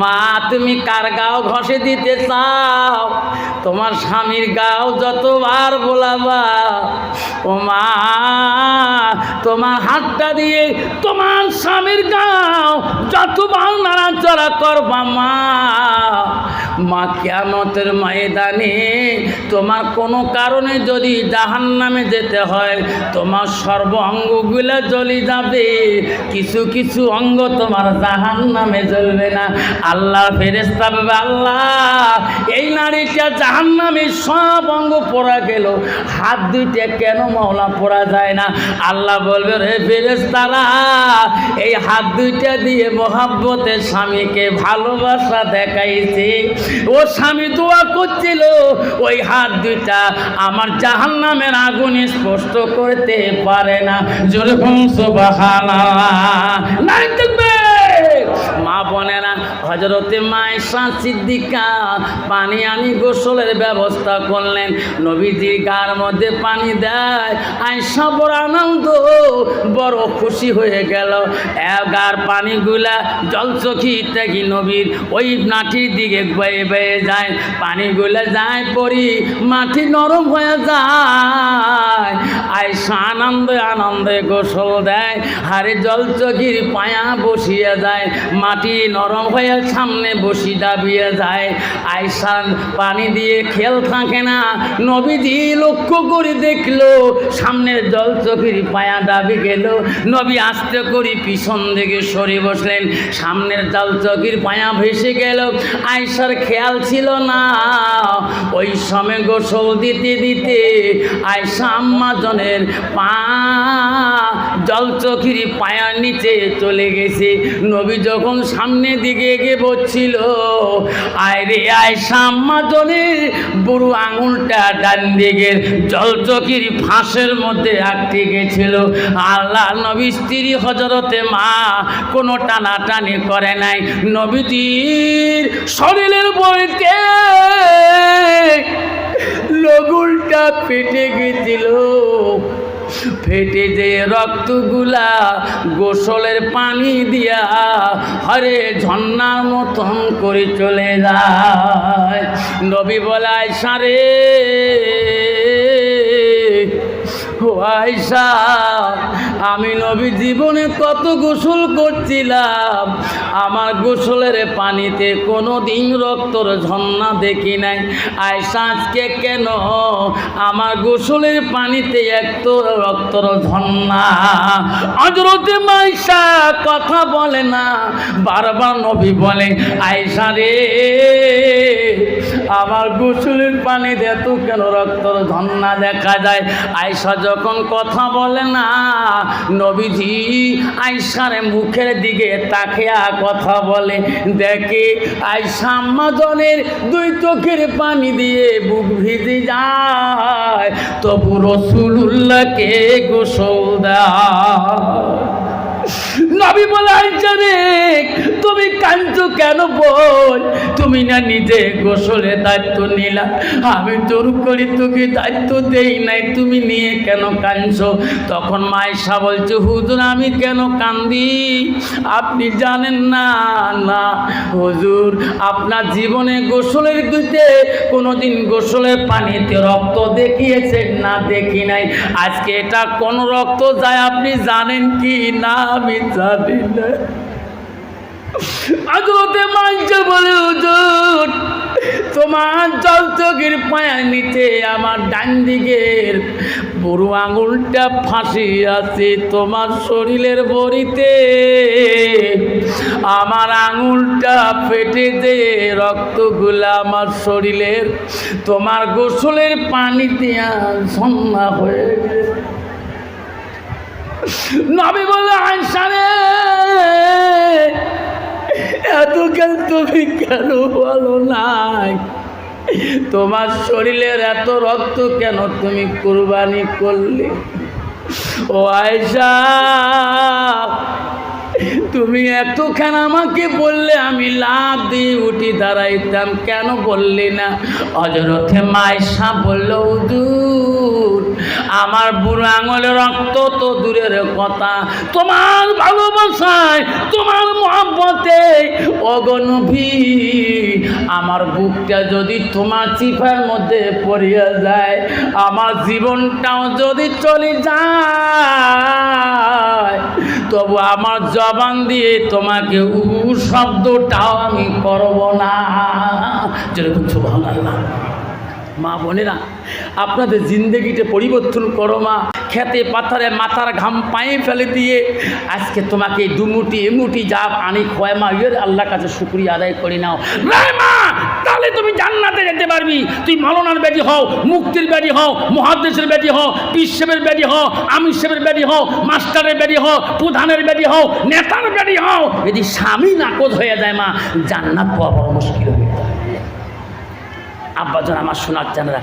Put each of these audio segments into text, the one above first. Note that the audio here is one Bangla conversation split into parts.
মা, তুমি কার গাও ঘষে দিতে চাও? তোমার স্বামীর গাও যতবার বলাবা। ও মা, তোমার হাতটা দিয়ে তোমার স্বামীর গাও যতবার নাড়াচড়া করবা মা। মা কেমতের ময়দানে তোমার কোনো কারণে যদি জাহান নামে যেতে হয়, তোমার সর্ব অঙ্গগুলো জ্বলি যাবে। কিছু কিছু অঙ্গ তোমার জাহান নামে জ্বলবে না। আল্লাহ ফেরেস্তা ভাবে আল্লাহ, এই নারীটা জাহান নামে সব অঙ্গ পড়া গেল। হাত দুইটা কেন মাওলা পড়া যায় না? আল্লাহ বলবে রে ফেরেস্তারা এই হাত দুইটা দিয়ে মোহাব্বতের স্বামীকে ভালোবাসা দেখাইছে। ও স্বামী দোয়া করছিল, ওই হাত দুইটা আমার জাহান নামের আগুন স্পষ্ট করতে পারে না। যেরকম সুবাহানা নাই মা বোনেরা হজরতে মায়েশা সিদ্দিকা পানি আনি গোসলের ব্যবস্থা করলেন। নবীজির গার মধ্যে পানি দেয়। আয়সা বড় আনন্দ, বড় খুশি হয়ে গেল। গার পানিগুলা জলচকি ত্যাগি নবীর ওই মাটির দিকে বয়ে বয়ে যায়। পানিগুলা যায় পরি, মাটি নরম হয়ে যায়। আয়সা আনন্দে আনন্দে গোসল দেয়। হারে জলচকির পায়া বসিয়ে যায় মাটি নরম হয়ে সামনে বসি দাবিয়ে যায়। আয়সান পানি দিয়ে খেল থাকে না। নবীজি লক্ষ্য করে দেখল, সামনের জলচকির পায়া দাবি গেল। নবী আস্তে করে পিছন দিকে সরে বসলেন। সামনের জলচকির পায়া ভেসে গেল। আয়সার খেয়াল ছিল না। ওই সময় গোসল দিতে দিতে আয়সা আম্মাজনের পা জলচকির পায়ার নিচে চলে গেছে। নবী যখন সামনের দিকে এগিয়ে বসছিল, আয় রে আয়সা আম্মাজনের বুড়ো আঙুলটা ডান দিকের জলচকির ফাঁসের মধ্যে আটকে গেছিল। আল্লাহ নবী স্ত্রী হজরতে মা কোনো টানাটানি করে নাই। নবীজির শরীরের বইতে লগুলটা ফেটে গেছিল। ফেটে যে রক্তগুলা গোসলের পানি দিয়া হরে ঝর্ণার মতন করে চলে যায়। নবী বলায় সারে ও আয়সা আমি নবী জীবনে কত গোসল করছিলাম। আমার গোসলের পানিতে কোনো দিন রক্তর ঝর্ণা দেখি নাই। আয়সা আজকে কেন আমার গোসলের পানিতে একত রক্তর ঝর্ণা? অজরতে মাইসা কথা বলে না, বারবার নবী বলে আয়সা রে, আমার গোসলের পানিতে এত কেন রক্তর ঝর্ণা দেখা যায়? আয়সা যখন কথা বলে না নবীজি আয়সার মুখের দিকে তাকিয়া কথা বলে, দেখে, আয়সা মাজনের দুই চোখের পানি দিয়ে বুক ভিজে যায়। তবু রসুল্লাহকে গোসল দেয় নবী বলে আইসা রে তুমি কাঁদছো কেন বল? তুমি না নিজে গোসলের দায়িত্ব নিলা। আমি জোর করি তোকে দায়িত্ব দেই নাই, তুমি নিয়ে কেন কাঁদছো? তখন মাইশা বলছে, হুজুর, আমি কেন কান্দি? আপনি জানেন না না। হুজুর, আপনার জীবনে গোসলের দিতে কোনোদিন গোসলের পানিতে রক্ত দেখিয়েছেন না, দেখি নাই। আজকে এটা কোন রক্ত যায় আপনি জানেন কি? না, আমি জানি না। আজতে মানছে বলে, হুজুর, তোমার চোখের পায়া নিচে আমার ডান দিকের বুড়ো আঙুলটা ফাঁসি আছে তোমার শরীরের বড়িতে। আমার আঙুলটা ফেটে দে রক্তগুলা আমার শরীরের তোমার গোসলের পানিতে সন্না হয়ে গেছে। নবী বলে আনসারে এত কেন তুমি কেন বলো নাই? তোমার শরীরের এত রক্ত কেন তুমি কুরবানি করলে? ও আয়সা তুমি এতখান আমাকে বললে, আমি লাভ দিয়ে উঠি দাঁড়াইতাম। কেন বললি না? অজরথে মায়সা বলল উদুর আমার বুড়ো আঙুলে রক্ত তো দূরের কথা। তোমার ভালোবাসায়, তোমার মহব্বতে অগনভী আমার বুকটা যদি তোমার চিফার মধ্যে পড়িয়া যায়, আমার জীবনটাও যদি চলে যায়, তবু আমার জবান দিয়ে তোমাকে উ শব্দটাও আমি করব না। যেরকম আল্লাহ মা বোনেরা আপনাদের জিন্দগিটা পরিবর্তন করো মা। খেতে, পাথরে, মাথার ঘাম পায়ে ফেলে দিয়ে আজকে তোমাকে দুমুটি এমুটি যা আনি খোয় মা। ইয়ের আল্লাহর কাছে শুক্রিয়া আদায় করে নাও। মা, তাহলে তুমি জান্নাতে যেতে পারবি। তুই মলনার বেটি হও, মুক্তির বেটি হও মহাদেশের বেটি হও পিসেবের বেটি হও আমিষেবের বেটি হও, মাস্টারের বেটি হও, প্রধানের বেটি হও, নেতার বেটি হও। যদি স্বামী নাকচ হয়ে যায় মা, জান্নাত পাওয়া বড় মুশকিল হয়ে যায়। আব্বাজন, আমার শোনার জানরা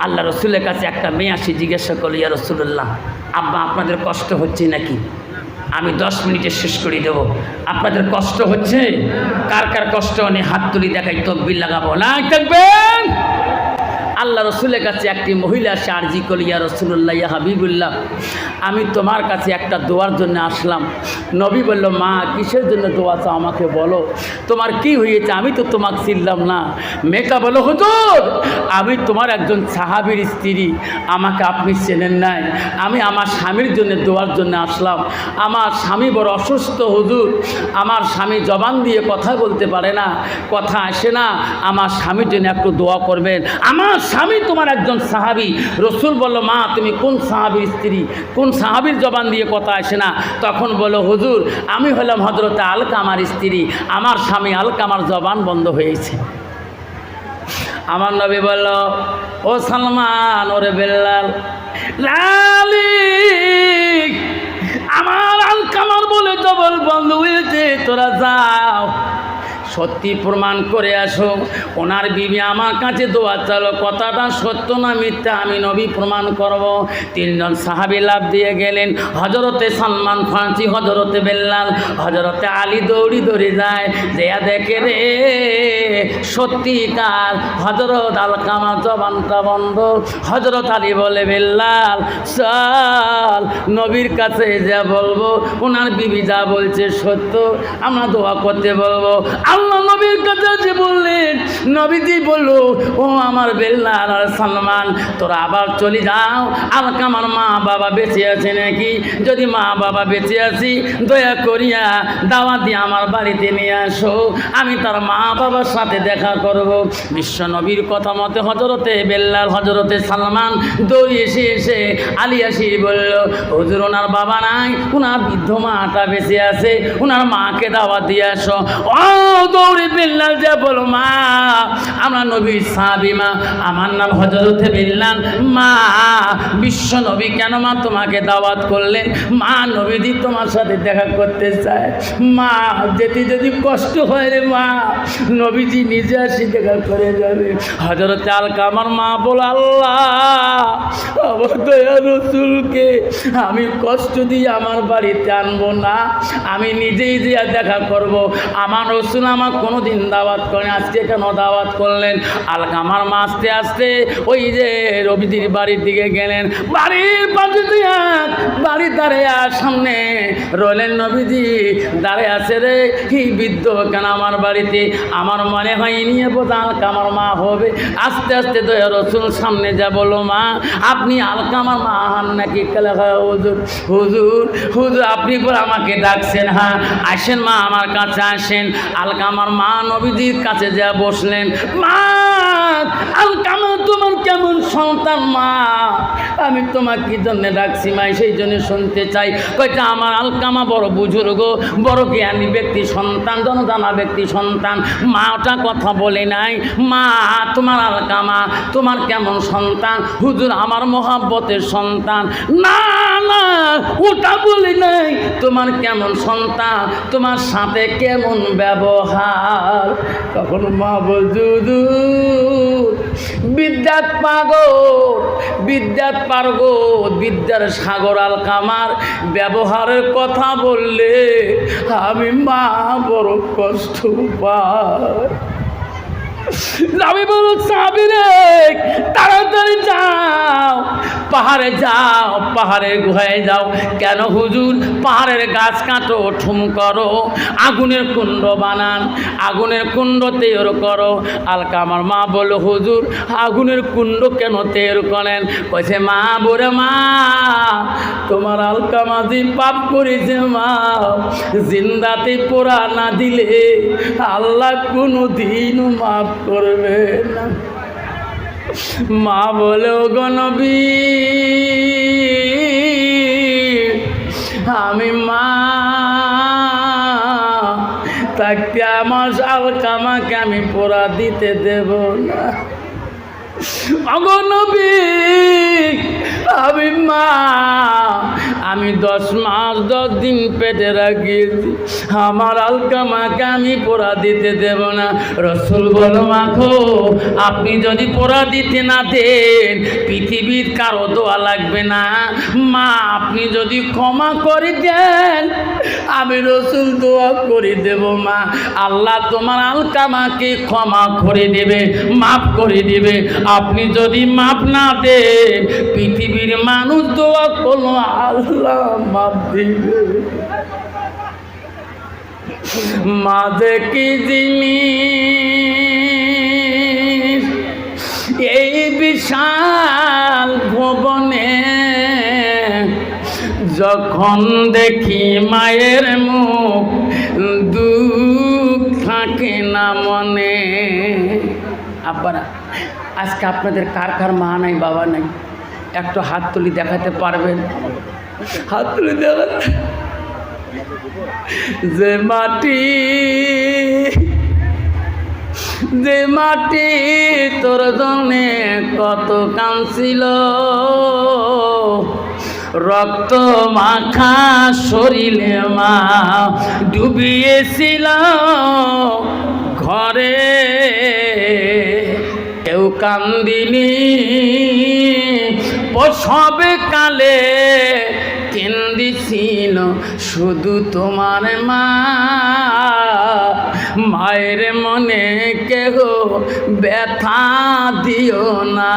আল্লাহ রসুলের কাছে একটা মেয়ে আসি, জিজ্ঞাসা করল, ইয়া রসুল্লাহ আব্বা, আপনাদের কষ্ট হচ্ছে নাকি? আমি দশ মিনিটে শেষ করে দেব। আপনাদের কষ্ট হচ্ছে? কার কার কষ্ট? অনেক হাত তুলি দেখাই, তকবির লাগাবো। না থাকবেন! আল্লাহ রসুলের কাছে একটি মহিলা আসে আরজি কলিয়া রসুল্লাহ ইয়া হাবিবুল্লাহ, আমি তোমার কাছে একটা দোয়ার জন্য আসলাম। নবী বলল, মা, কিসের জন্য দোয়া চাও আমাকে বলো? তোমার কি হয়েছে? আমি তো তোমাকে চিনলাম না। মেয়েটা বলো হুজুর, আমি তোমার একজন সাহাবির স্ত্রী, আমাকে আপনি চেনেন নাই। আমি আমার স্বামীর জন্য দোয়ার জন্য আসলাম। আমার স্বামী বড় অসুস্থ, হুজুর। আমার স্বামী জবান দিয়ে কথা বলতে পারে না, কথা আসে না। আমার স্বামীর জন্য একটু দোয়া করবেন। আমার স্বামী তোমার একজন সাহাবি। রসুল বলল, মা, তুমি কোন সাহাবির স্ত্রী? কোন সাহাবির জবান দিয়ে কথা আসে না? তখন বলো হুজুর, আমি হলাম হজরতে আলকা আমার স্ত্রী। আমার স্বামী আলকা আমার জবান বন্ধ হয়েছে। আমার নবী বলল, ও সালমান, ওরে বেল্লাল আমার আলকামার বলে জবল বন্ধ হয়েছে তোরা যাও সত্যি প্রমাণ করে আসো। ওনার বিবি আমার কাছে দোয়া চালো, কথাটা সত্য না মিথ্যা আমি নবী প্রমাণ করব। তিনজন সাহাবি লাভ দিয়ে গেলেন হজরতে সালমান ফাঁসি হজরতে বেল্লাল হজরতে আলী দৌড়ি দৌড়ে যায় দেয়া দেখে রে, সত্যিকার হজরত আলকামা জবানটা বন্ধ। হজরত আলী বলে, বেল্লাল, চল, নবীর কাছে যা বলব, ওনার বিবি যা বলছে সত্য, আমরা দোয়া করতে বলব। আল্লাহ নবীর কাছে যে বললেন, নবীজি বলল, ও আমার বেল্লাল আর সালমান, তোরা আবার চলে যাও। আলকা আমার মা বাবা বেঁচে আছে নাকি? যদি মা বাবা বেঁচে আছি, দয়া করিয়া দাওয়া দিয়ে আমার বাড়িতে নিয়ে আসো। আমি তার মা বাবার সাথে দেখা করব। বিশ্ব নবীর কথা মতে হজরতে বেল্লাল হজরতে সালমান দৌড়ি এসে এসে আলিয়াসি বলল, হুজুর, ওনার বাবা নাই, ওনার বৃদ্ধ মাটা বেঁচে আছে, ওনার মাকে দাওয়া দিয়ে আসো। দৌড়ে বেল্লাল যা বলো মা, আমরা নবীর সাহাবি মা, আমার নাম হজরতে বেল্লাল। মা, বিশ্ব নবী কেন মা তোমাকে দাওয়াত করলেন মা, নবীজি তোমার সাথে দেখা করতে চায়। মা, যেতে যদি কষ্ট হয় রে মা, নবীজি নিজে আসি দেখা করে যাবে। হজরত আলকা আমার মা বল, আল্লাহ আমার দয়া আমি কষ্ট দিয়ে আমার বাড়িতে আনব না। আমি নিজেই দিয়া দেখা করব। আমার রসুল আমার কোনো দিন দাওয়াত করেন আজকে কেন দাওয়াত করলেন? আলকা আমার মা আস্তে আস্তে ওই যে রবিদির বাড়ির দিকে গেলেন। বাড়ির পাশে দিয়া বাড়ির দাঁড়ে সামনে রইলেন নবীজি। দাঁড়ে আছে রে কি বৃদ্ধ কেন আমার বাড়িতে? আমার মনে হয় নিয়ে বোধ আলকা আমার মা হবে। আস্তে আস্তে দয়া রসুল সামনে যা বলো মা, আপনি আলকা আমার মা হান নাকি? কেলে, হয়, হুজুর হুজুর হুজুর, আপনি করে আমাকে ডাকছেন হ্যাঁ আসেন মা, আমার কাছে আসেন। আলকা আমার মা নবীজির কাছে যা বসলেন মা আলকামা তোমার কেমন সন্তান, মা? আমি তোমার কি জন্য ডাকছি মাই সেই জন্য শুনতে চাই। কয়টা আমার আলকামা বড় বুজুর্গ, বড় জ্ঞানী ব্যক্তি সন্তান, জনজানা ব্যক্তি সন্তান। মা ওটা কথা বলে নাই। মা, তোমার আলকামা, তোমার কেমন সন্তান? হুজুর, আমার মহাব্বতের সন্তান। না না, ওটা বলে নাই। তোমার কেমন সন্তান? তোমার সাথে কেমন ব্যবহার? তখন মা বলুদু বিদ্যাত পাগল, বিদ্যাত পারগ বিদ্যার সাগর আল কামার ব্যবহারের কথা বললে আমি মা বড় কষ্ট পাই। আমি বলো সাবিরে, তাড়াতাড়ি যাও। পাহাড়ে যাও, পাহাড়ের গুহায় যাও। কেন হুজুর? পাহাড়ের গাছ কাটো, ঠুম করো। আগুনের কুণ্ড বানান, আগুনের কুণ্ড তৈরি করো। আলকা আমার মা বলল, হুজুর, আগুনের কুণ্ড কেন তৈরি করেন? কইছে, মা বলে মা, তোমার আলকা মাঝি পাপ করেছে মা। জিন্দাতে পোড়া না দিলে আল্লাহ কোনো দিনও মাফ করবে না। মা বলে গণবী আমি মা। তাকে আমার আলকামাকে আমি পোড়া দিতে দেব না। অগনবী আমি মা, আমি দশ মাস, দশ দিন পেটে রাখিয়েছি আমার আলকামাকে আমি পোড়া দিতে দেব না। রসুল বলো মাখো, আপনি যদি পোড়া দিতে না দেন, পৃথিবীর কারও দোয়া লাগবে না। মা, আপনি যদি ক্ষমা করে দেন, আমি রসুল দোয়া করে দেব, মা। আল্লাহ তোমার আলকামাকে ক্ষমা করে দেবে, মাফ করে দেবে। আপনি যদি মাফ না দেন, পৃথিবীর মানুষ দোয়া করল, আল্লাহ মাফ দিবে। মাঝে কি জিনিস? এই বিশাল ভবনে যখন দেখি মায়ের মুখ দুঃখ থাকে না মনে। আব্বারা আজকে আপনাদের কার কার মা নাই, বাবা নাই? একটু হাত তুলি দেখাতে পারবেন? হাত তুলি দেখাতে। যে মাটি যে মাটি তোর জনে কত কাঁদছিল। রক্ত মাখা শরীরে মা ডুবিয়েছিল ঘরে। কান্দিনি। পশব কালে কেন্দিছিল শুধু তোমার মা। মায়ের মনে কেহ ব্যথা দিও না।